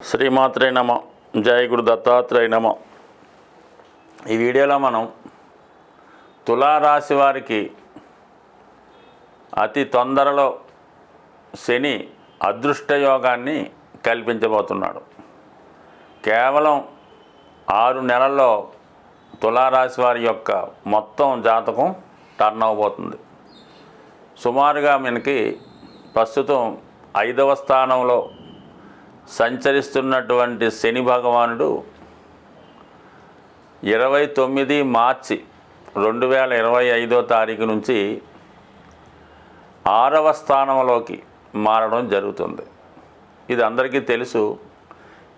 శ్రీమాత్రే నమ జయ గురు దత్తాత్రేయ నమ. ఈ వీడియోలో మనం తులారాశి వారికి అతి తొందరలో శని అదృష్ట యోగాన్ని కల్పించబోతున్నాడు. కేవలం ఆరు నెలల్లో తులారాశి వారి యొక్క మొత్తం జాతకం టర్న్ అవబోతుంది. సుమారుగా మనకి ప్రస్తుతం ఐదవ స్థానంలో సంచరిస్తున్నటువంటి శని భగవానుడు ఇరవై తొమ్మిది మార్చి రెండు వేల ఇరవై ఐదో తారీఖు నుంచి ఆరవ స్థానంలోకి మారడం జరుగుతుంది. ఇది అందరికీ తెలుసు.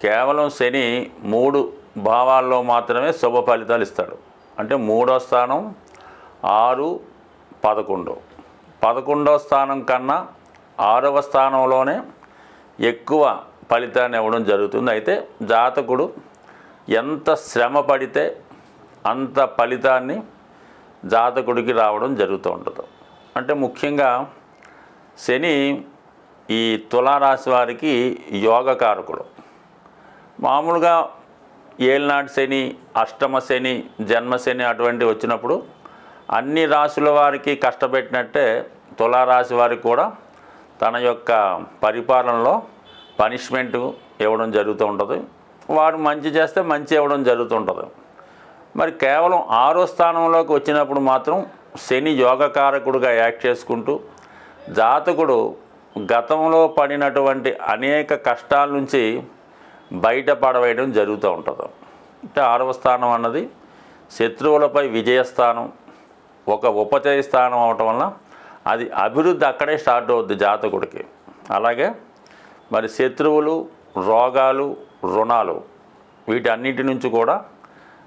కేవలం శని మూడు భావాల్లో మాత్రమే శుభ ఫలితాలు ఇస్తాడు. అంటే మూడో స్థానం ఆరు పదకొండు. పదకొండో స్థానం కన్నా ఆరవ స్థానంలోనే ఎక్కువ ఫలితాన్ని ఇవ్వడం జరుగుతుంది. అయితే జాతకుడు ఎంత శ్రమ పడితే అంత ఫలితాన్ని జాతకుడికి రావడం జరుగుతూ ఉంటుంది. అంటే ముఖ్యంగా శని ఈ తులారాశి వారికి యోగకారకుడు. మామూలుగా ఏళ్ళనాటి శని అష్టమ శని జన్మ శని అటువంటివి వచ్చినప్పుడు అన్ని రాశుల వారికి కష్టపెట్టినట్టే తులారాశి వారికి కూడా తన యొక్క పరిపాలనలో పనిష్మెంట్ ఇవ్వడం జరుగుతూ ఉంటుంది. వారు మంచి చేస్తే మంచి ఇవ్వడం జరుగుతుంటుంది మరి కేవలం ఆరో స్థానంలోకి వచ్చినప్పుడు మాత్రం శని యోగకారకుడుగా యాక్ట్ చేసుకుంటూ జాతకుడు గతంలో పడినటువంటి అనేక కష్టాల నుంచి బయటపడవేయడం జరుగుతూ ఉంటుంది. అంటే ఆరవ స్థానం అన్నది శత్రువులపై విజయస్థానం ఒక ఉపచయ స్థానం అవటం వల్ల అది అభివృద్ధి అక్కడే స్టార్ట్ అవుద్ది జాతకుడికి. అలాగే మరి శత్రువులు రోగాలు రుణాలు వీటన్నిటి నుంచి కూడా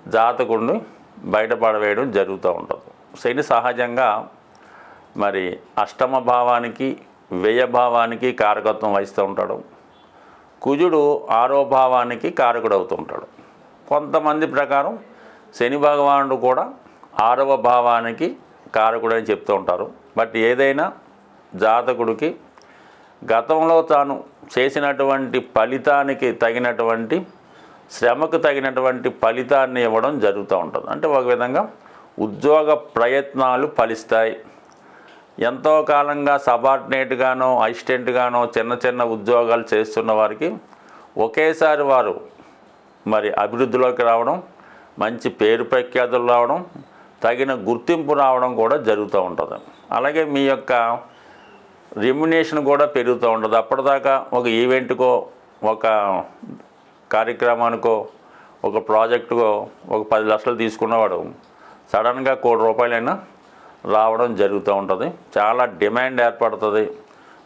జాతకుడిని బయటపడవేయడం జరుగుతూ ఉంటుంది. శని సహజంగా మరి అష్టమ భావానికి వ్యయభావానికి కారకత్వం వహిస్తూ ఉంటాడు. కుజుడు ఆరో భావానికి కారకుడు అవుతూ ఉంటాడు. కొంతమంది ప్రకారం శని భగవానుడు కూడా ఆరవ భావానికి కారకుడు అని చెప్తూ ఉంటారు. బట్ ఏదైనా జాతకుడికి గతంలో తాను చేసినటువంటి ఫలితానికి తగినటువంటి శ్రమకు తగినటువంటి ఫలితాన్ని ఇవ్వడం జరుగుతూ ఉంటుంది. అంటే ఒక విధంగా ఉద్యోగ ప్రయత్నాలు ఫలిస్తాయి. ఎంతో కాలంగా సబార్డినేట్గానో అసిస్టెంట్గానో చిన్న చిన్న ఉద్యోగాలు చేస్తున్న వారికి ఒకేసారి వారు మరి అభివృద్ధిలోకి రావడం మంచి పేరు ప్రఖ్యాతులు రావడం తగిన గుర్తింపు రావడం కూడా జరుగుతూ ఉంటుంది. అలాగే మీ యొక్క రెమ్యునేషన్ కూడా పెరుగుతూ ఉంటుంది అప్పటిదాకా ఒక ఈవెంట్కో ఒక కార్యక్రమానికో ఒక ప్రాజెక్టుకో ఒక పది లక్షలు తీసుకున్నవాడు సడన్గా కోటి రూపాయలైనా రావడం జరుగుతూ ఉంటుంది. చాలా డిమాండ్ ఏర్పడుతుంది.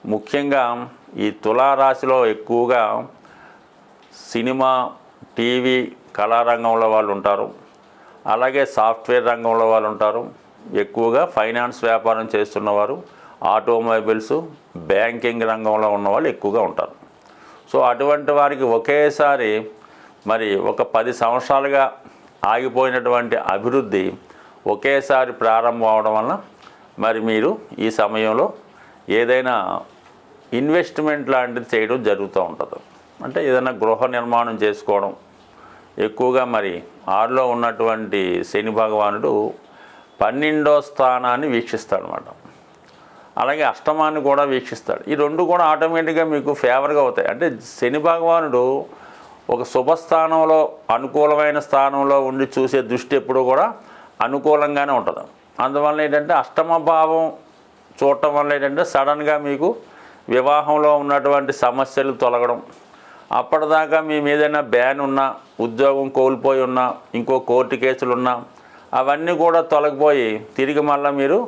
ముఖ్యంగా ఈ తులారాశిలో ఎక్కువగా సినిమా టీవీ కళారంగంలో వాళ్ళు ఉంటారు. అలాగే సాఫ్ట్వేర్ రంగంలో వాళ్ళు ఉంటారు. ఎక్కువగా ఫైనాన్స్ వ్యాపారం చేస్తున్నవారు. ఆటోమొబైల్స్ బ్యాంకింగ్ రంగంలో ఉన్నవాళ్ళు ఎక్కువగా ఉంటారు. సో అటువంటి వారికి ఒకేసారి మరి ఒక పది సంవత్సరాలుగా ఆగిపోయినటువంటి అభివృద్ధి ఒకేసారి ప్రారంభం అవడం వలన మరి మీరు ఈ సమయంలో ఏదైనా ఇన్వెస్ట్మెంట్ లాంటిది చేయడం జరుగుతూ ఉంటుంది. అంటే ఏదైనా గృహ నిర్మాణం చేసుకోవడం ఎక్కువగా మరి ఆరులో ఉన్నటువంటి శని భగవానుడు పన్నెండో స్థానాన్ని వీక్షిస్తాడనమాట అలాగే అష్టమాన్ని కూడా వీక్షిస్తాడు. ఈ రెండు కూడా ఆటోమేటిక్గా మీకు ఫేవర్గా అవుతాయి. అంటే శని భగవానుడు ఒక శుభస్థానంలో అనుకూలమైన స్థానంలో ఉండి చూసే దృష్టి ఎప్పుడూ కూడా అనుకూలంగానే ఉంటుంది. అందువల్ల ఏంటంటే అష్టమ భావం చూడటం వల్ల ఏంటంటే సడన్గా మీకు వివాహంలో ఉన్నటువంటి సమస్యలు తొలగడం. అప్పటిదాకా మీ మీదైనా బ్యాన్ ఉన్నా ఉద్యోగం కోల్పోయి ఉన్నా ఇంకో కోర్టు కేసులు ఉన్నా అవన్నీ కూడా తొలగిపోయి తిరిగి మళ్ళీ మీరు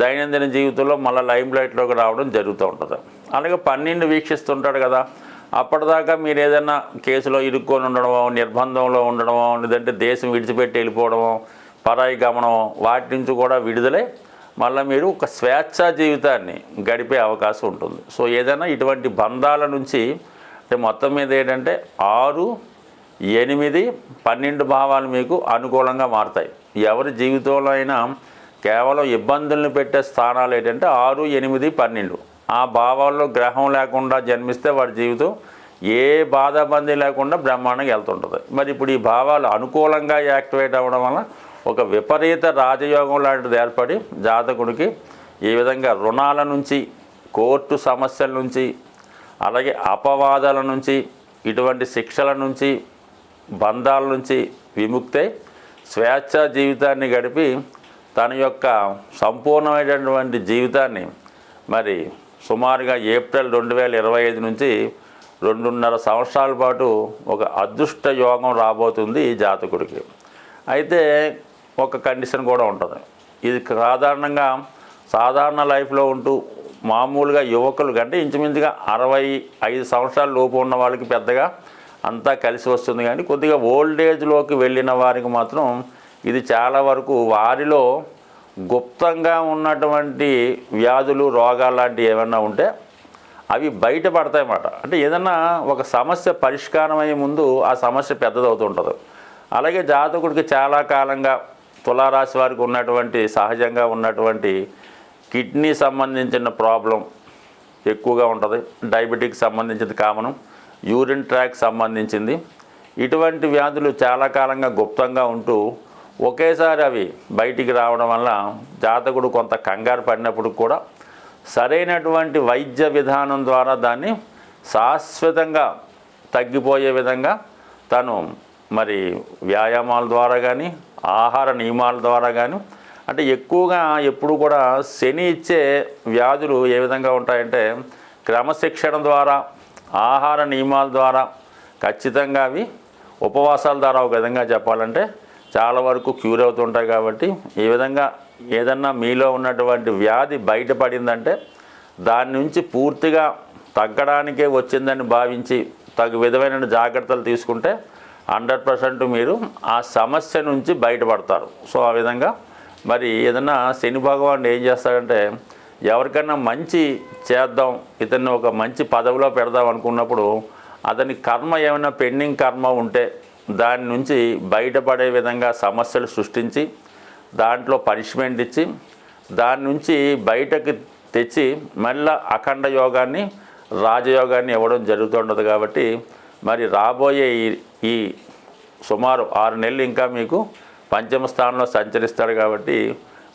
దైనందిన జీవితంలో మళ్ళీ లైమ్ లైట్లోకి రావడం జరుగుతూ ఉంటుంది. అలాగే పన్నెండు వీక్షిస్తుంటాడు కదా అప్పటిదాకా మీరు ఏదైనా కేసులో ఇరుక్కొని ఉండడమో నిర్బంధంలో ఉండడమో లేదంటే దేశం విడిచిపెట్టి వెళ్ళిపోవడమో పరాయి గమనమో వాటి నుంచి కూడా విడుదలై మళ్ళీ మీరు ఒక స్వేచ్ఛా జీవితాన్ని గడిపే అవకాశం ఉంటుంది. సో ఏదైనా ఇటువంటి బంధాల నుంచి అంటే మొత్తం మీద ఏంటంటే ఆరు ఎనిమిది పన్నెండు భావాలు మీకు అనుకూలంగా మారుతాయి. ఎవరి జీవితంలో అయినా కేవలం ఇబ్బందులను పెట్టే స్థానాలు ఏంటంటే ఆరు ఎనిమిది పన్నెండు. ఆ భావాల్లో గ్రహం లేకుండా జన్మిస్తే వాడి జీవితం ఏ బాధాబంది లేకుండా బ్రహ్మాండంగా వెళ్తుంటుంది. మరి ఇప్పుడు ఈ భావాలు అనుకూలంగా యాక్టివేట్ అవ్వడం వల్ల ఒక విపరీత రాజయోగం లాంటిది ఏర్పడి జాతకుడికి ఈ విధంగా రుణాల నుంచి కోర్టు సమస్యల నుంచి అలాగే అపవాదాల నుంచి ఇటువంటి శిక్షల నుంచి బంధాల నుంచి విముక్తై స్వేచ్ఛ జీవితాన్ని గడిపి తన యొక్క సంపూర్ణమైనటువంటి జీవితాన్ని మరి సుమారుగా ఏప్రిల్ రెండు వేల ఇరవై ఐదు నుంచి రెండున్నర సంవత్సరాల పాటు ఒక అదృష్ట యోగం రాబోతుంది ఈ జాతకుడికి. అయితే ఒక కండిషన్ కూడా ఉంటుంది. ఇది సాధారణంగా సాధారణ లైఫ్లో ఉంటూ మామూలుగా యువకులు కంటే ఇంచుమించుగా అరవై ఐదు సంవత్సరాల లోపు ఉన్న వాళ్ళకి పెద్దగా అంతా కలిసి వస్తుంది. కానీ కొద్దిగా ఓల్డ్ ఏజ్లోకి వెళ్ళిన వారికి మాత్రం ఇది చాలా వరకు వారిలో గుప్తంగా ఉన్నటువంటి వ్యాధులు రోగాలు లాంటివి ఏమన్నా ఉంటే అవి బయటపడతాయన్నమాట. అంటే ఏదన్నా ఒక సమస్య పరిష్కారం అయ్యే ముందు ఆ సమస్య పెద్దదవుతుంటుంది. అలాగే జాతకుడికి చాలా కాలంగా తులారాశి వారికి ఉన్నటువంటి సహజంగా ఉన్నటువంటి కిడ్నీ సంబంధించిన ప్రాబ్లం ఎక్కువగా ఉంటుంది. డయాబెటిక్ సంబంధించింది కామనం యూరిన్ ట్రాక్ సంబంధించింది. ఇటువంటి వ్యాధులు చాలా కాలంగా గుప్తంగా ఉంటూ ఒకేసారి అవి బయటికి రావడం వల్ల జాతకుడు కొంత కంగారు పడినప్పుడు కూడా సరైనటువంటి వైద్య విధానం ద్వారా దాన్ని శాశ్వతంగా తగ్గిపోయే విధంగా తను మరి వ్యాయామాల ద్వారా కానీ ఆహార నియమాల ద్వారా కానీ అంటే ఎక్కువగా ఎప్పుడు కూడా శని ఇచ్చే వ్యాధులు ఏ విధంగా ఉంటాయంటే క్రమశిక్షణ ద్వారా ఆహార నియమాల ద్వారా ఖచ్చితంగా అవి ఉపవాసాల ద్వారా ఒక విధంగా చెప్పాలంటే చాలా వరకు క్యూర్ అవుతుంటాయి కాబట్టి ఈ విధంగా ఏదన్నా మీలో ఉన్నటువంటి వ్యాధి బయటపడిందంటే దాని నుంచి పూర్తిగా తగ్గడానికే వచ్చిందని భావించి తగు విధమైన జాగ్రత్తలు తీసుకుంటే హండ్రెడ్ పర్సెంట్ మీరు ఆ సమస్య నుంచి బయటపడతారు. సో ఆ విధంగా మరి ఏదన్నా శని భగవానుడు ఏం చేస్తాడంటే ఎవరికైనా మంచి చేద్దాం ఇతన్ని ఒక మంచి పదవిలో పెడదాం అనుకున్నప్పుడు అతని కర్మ ఏమైనా పెండింగ్ కర్మ ఉంటే దాని నుంచి బయటపడే విధంగా సమస్యలు సృష్టించి దాంట్లో పనిష్మెంట్ ఇచ్చి దాని నుంచి బయటకు తెచ్చి మళ్ళా అఖండ యోగాన్ని రాజయోగాన్ని ఇవ్వడం జరుగుతుండదు కాబట్టి మరి రాబోయే ఈ ఈ సుమారు ఆరు నెలలు ఇంకా మీకు పంచమ స్థానంలో సంచరిస్తాడు కాబట్టి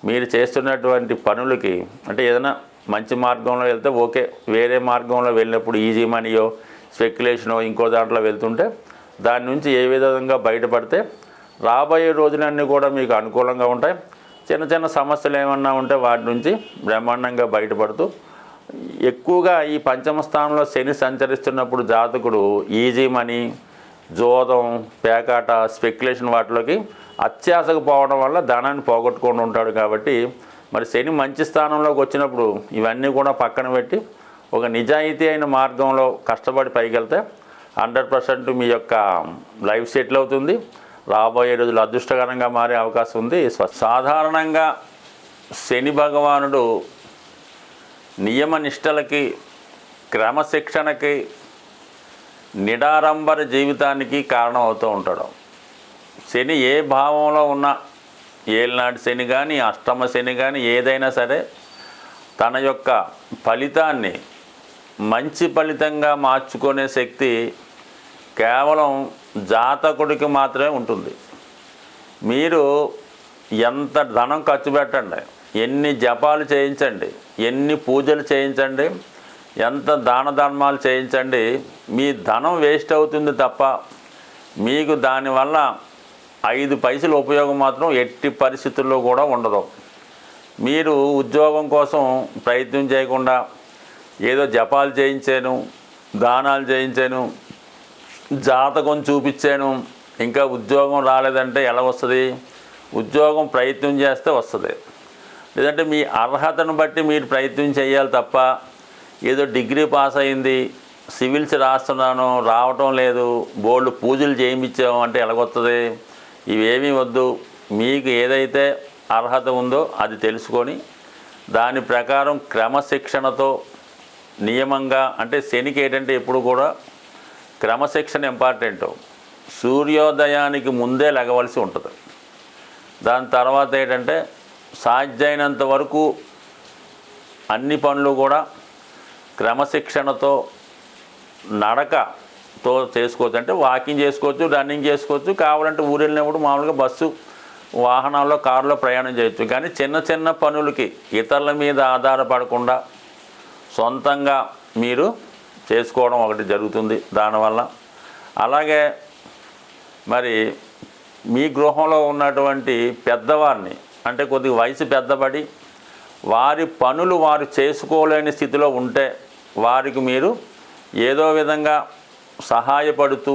మీరు చేస్తున్నటువంటి పనులకి అంటే ఏదైనా మంచి మార్గంలో వెళ్తే ఓకే వేరే మార్గంలో వెళ్ళినప్పుడు ఈజీ మనీయో స్పెక్యులేషనో ఇంకో దాంట్లో వెళ్తుంటే దాని నుంచి ఏ విధంగా బయటపడితే రాబోయే రోజులన్నీ కూడా మీకు అనుకూలంగా ఉంటాయి. చిన్న చిన్న సమస్యలు ఏమన్నా ఉంటే వాటి నుంచి బ్రహ్మాండంగా బయటపడుతూ ఎక్కువగా ఈ పంచమ స్థానంలో శని సంచరిస్తున్నప్పుడు జాతకుడు ఈజీ మనీ జోదం పేకాట స్పెక్యులేషన్ వాటిలోకి అత్యాశకు పోవడం వల్ల ధనాన్ని పోగొట్టుకొని ఉంటాడు కాబట్టి మరి శని మంచి స్థానంలోకి వచ్చినప్పుడు ఇవన్నీ కూడా పక్కన పెట్టి ఒక నిజాయితీ అయిన మార్గంలో కష్టపడి పైకెళ్తే హండ్రెడ్ పర్సెంట్ మీ యొక్క లైఫ్ సెటిల్ అవుతుంది. రాబోయే రోజులు అదృష్టకరంగా మారే అవకాశం ఉంది. సాధారణంగా శని భగవానుడు నియమ నిష్టలకి క్రమశిక్షణకి నిడారంబర జీవితానికి కారణం అవుతూ ఉంటాడు. శని ఏ భావంలో ఉన్న ఏలినాటి శని కానీ అష్టమ శని కానీ ఏదైనా సరే తన యొక్క ఫలితాన్ని మంచి ఫలితంగా మార్చుకునే శక్తి కేవలం జాతకుడికి మాత్రమే ఉంటుంది. మీరు ఎంత ధనం ఖర్చు పెట్టండి ఎన్ని జపాలు చేయించండి ఎన్ని పూజలు చేయించండి ఎంత దాన ధర్మాలు చేయించండి మీ ధనం వేస్ట్ అవుతుంది తప్ప మీకు దానివల్ల ఐదు పైసలు ఉపయోగం మాత్రం ఎట్టి పరిస్థితుల్లో కూడా ఉండదు. మీరు ఉద్యోగం కోసం ప్రయత్నం చేయకుండా ఏదో జపాలు చేయించాను దానాలు చేయించాను జాతకం చూపించాను. ఇంకా ఉద్యోగం రాలేదంటే ఎలా వస్తుంది? ఉద్యోగం ప్రయత్నం చేస్తే వస్తుంది. లేదంటే మీ అర్హతను బట్టి మీరు ప్రయత్నం చేయాలి తప్ప ఏదో డిగ్రీ పాస్ అయింది సివిల్స్ రాస్తున్నాను రావటం లేదు బోర్డు పూజలు చేయించాము అంటే ఎలాగొస్తుంది ఇవేమీ వద్దు. మీకు ఏదైతే అర్హత ఉందో అది తెలుసుకొని దాని ప్రకారం క్రమశిక్షణతో నియమంగా అంటే శనికి ఏంటంటే ఎప్పుడు కూడా క్రమశిక్షణ ఇంపార్టెంట్. సూర్యోదయానికి ముందే లెగవలసి ఉంటుంది. దాని తర్వాత ఏంటంటే సాధ్యమైనంత వరకు అన్ని పనులు కూడా క్రమశిక్షణతో నడకతో చేసుకోవచ్చు. అంటే వాకింగ్ చేసుకోవచ్చు రన్నింగ్ చేసుకోవచ్చు కావాలంటే ఊరు వెళ్ళినప్పుడు మామూలుగా బస్సు వాహనాల్లో కారులో ప్రయాణం చేయొచ్చు. కానీ చిన్న చిన్న పనులకి ఇతరుల మీద ఆధారపడకుండా సొంతంగా మీరు చేసుకోవడం ఒకటి జరుగుతుంది దానివల్ల. అలాగే మరి మీ గృహంలో ఉన్నటువంటి పెద్దవారిని అంటే కొద్దిగా వయసు పెద్దబడి వారి పనులు వారు చేసుకోలేని స్థితిలో ఉంటే వారికి మీరు ఏదో విధంగా సహాయపడుతూ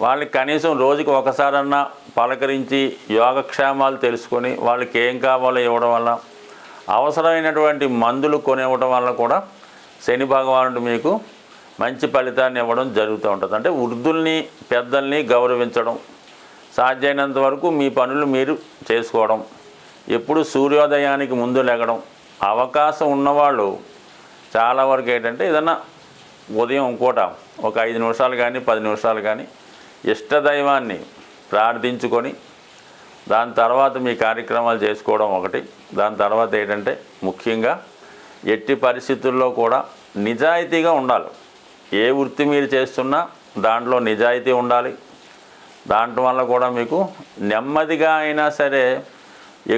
వాళ్ళకి కనీసం రోజుకి ఒకసారన్నా పలకరించి యోగక్షేమాలు తెలుసుకొని వాళ్ళకి ఏం కావాలో ఇవ్వడం వల్ల అవసరమైనటువంటి మందులు కొనివ్వడం వల్ల కూడా శని భగవానుడు మీకు మంచి ఫలితాన్ని ఇవ్వడం జరుగుతూ ఉంటుంది. అంటే వృద్ధుల్ని పెద్దల్ని గౌరవించడం సాధ్యమైనంత వరకు మీ పనులు మీరు చేసుకోవడం ఎప్పుడు సూర్యోదయానికి ముందు లెగడం అవకాశం ఉన్నవాళ్ళు చాలా వరకు ఏంటంటే ఏదన్నా ఉదయం పూట ఒక ఐదు నిమిషాలు కానీ పది నిమిషాలు కానీ ఇష్టదైవాన్ని ప్రార్థించుకొని దాని తర్వాత మీ కార్యక్రమాలు చేసుకోవడం ఒకటి. దాని తర్వాత ఏంటంటే ముఖ్యంగా ఎట్టి పరిస్థితుల్లో కూడా నిజాయితీగా ఉండాలి. ఏ వృత్తి మీరు చేస్తున్నా దాంట్లో నిజాయితీ ఉండాలి. దాంట్లో వల్ల కూడా మీకు నెమ్మదిగా అయినా సరే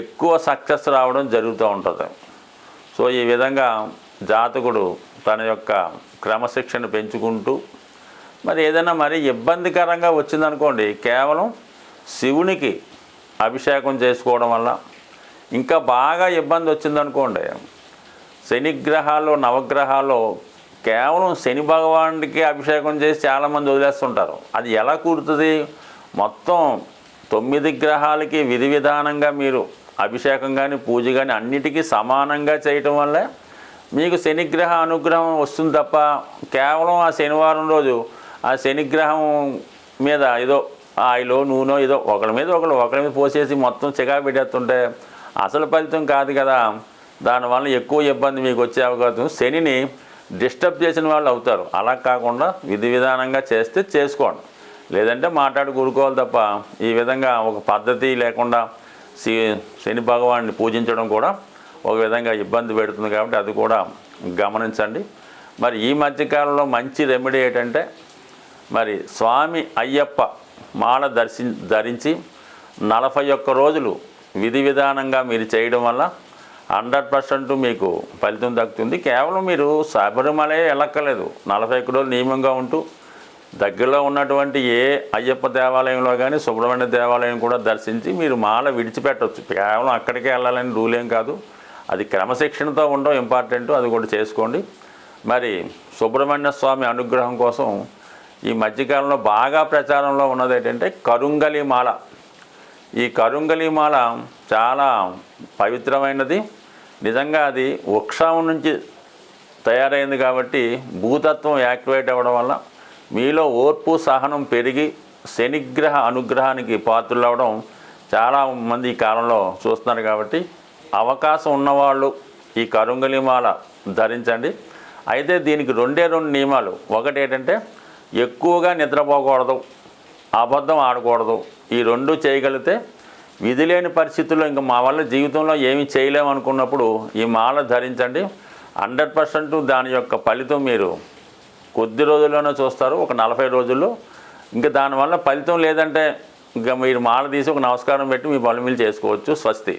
ఎక్కువ సక్సెస్ రావడం జరుగుతూ ఉంటుంది. సో ఈ విధంగా జాతకుడు తన యొక్క క్రమశిక్షణ పెంచుకుంటూ మరి ఏదైనా మరి ఇబ్బందికరంగా వచ్చిందనుకోండి కేవలం శివునికి అభిషేకం చేసుకోవడం వల్ల ఇంకా బాగా ఇబ్బంది వచ్చిందనుకోండి శనిగ్రహాలు నవగ్రహాలు కేవలం శని భగవానుడికి అభిషేకం చేసి చాలామంది వదిలేస్తుంటారు. అది ఎలా కూడుతుంది మొత్తం తొమ్మిది గ్రహాలకి విధి విధానంగా మీరు అభిషేకం కానీ పూజ కానీ అన్నిటికీ సమానంగా చేయటం వల్లే మీకు శనిగ్రహ అనుగ్రహం వస్తుంది తప్ప కేవలం ఆ శనివారం రోజు ఆ శనిగ్రహం మీద ఏదో ఆయిలో నూనె ఏదో ఒకరి మీద ఒకరు ఒకరి మీద పోసేసి మొత్తం చికా పెట్టేస్తుంటే అసలు ఫలితం కాదు కదా. దానివల్ల ఎక్కువ ఇబ్బంది మీకు వచ్చే అవకాశం శనిని డిస్టర్బ్ చేసిన వాళ్ళు అవుతారు. అలా కాకుండా విధి విధానంగా చేస్తే చేసుకోండి. లేదంటే మాట్లాడి కూరుకోవాలి తప్ప ఈ విధంగా ఒక పద్ధతి లేకుండా శని భగవాన్ని పూజించడం కూడా ఒక విధంగా ఇబ్బంది పెడుతుంది కాబట్టి అది కూడా గమనించండి. మరి ఈ మధ్యకాలంలో మంచి రెమెడీ ఏంటంటే మరి స్వామి అయ్యప్ప మాల దర్శి ధరించి నలభై ఒక్క రోజులు విధి విధానంగా మీరు చేయడం వల్ల హండ్రెడ్ పర్సెంట్ మీకు ఫలితం దక్కుతుంది. కేవలం మీరు శబరిమలే వెళ్ళక్కర్లేదు నలభై ఒక్క రోజులు నియమంగా ఉంటూ దగ్గరలో ఉన్నటువంటి ఏ అయ్యప్ప దేవాలయంలో కానీ సుబ్రహ్మణ్య దేవాలయం కూడా దర్శించి మీరు మాల విడిచిపెట్టవచ్చు కేవలం అక్కడికే వెళ్ళాలని రూల్ ఏం కాదు. అది క్రమశిక్షణతో ఉండడం ఇంపార్టెంట్. అది కూడా చేసుకోండి. మరి సుబ్రహ్మణ్య స్వామి అనుగ్రహం కోసం ఈ మధ్యకాలంలో బాగా ప్రచారంలో ఉన్నది ఏంటంటే కరుంగలి మాల. ఈ కరుంగలి మాల చాలా పవిత్రమైనది. నిజంగా అది వృక్షం నుంచి తయారైంది కాబట్టి భూతత్వం యాక్టివేట్ అవ్వడం వల్ల మీలో ఓర్పు సహనం పెరిగి శనిగ్రహ అనుగ్రహానికి పాత్రలు అవ్వడం చాలా మంది ఈ కాలంలో చూస్తున్నారు కాబట్టి అవకాశం ఉన్నవాళ్ళు ఈ కరుంగలిమాల ధరించండి. అయితే దీనికి రెండే రెండు నియమాలు. ఒకటి ఏంటంటే ఎక్కువగా నిద్రపోకూడదు. అబద్ధం ఆడకూడదు. ఈ రెండు చేయగలిగితే విధి లేని పరిస్థితుల్లో ఇంకా మా వల్ల జీవితంలో ఏమి చేయలేము అనుకున్నప్పుడు ఈ మాల ధరించండి. హండ్రెడ్ పర్సెంట్ దాని యొక్క ఫలితం మీరు కొద్ది రోజుల్లోనే చూస్తారు. ఒక నలభై రోజుల్లో ఇంకా దానివల్ల ఫలితం లేదంటే ఇంకా మీరు మాల తీసి ఒక నమస్కారం పెట్టి మీ పనులు మీరు చేసుకోవచ్చు. స్వస్తి.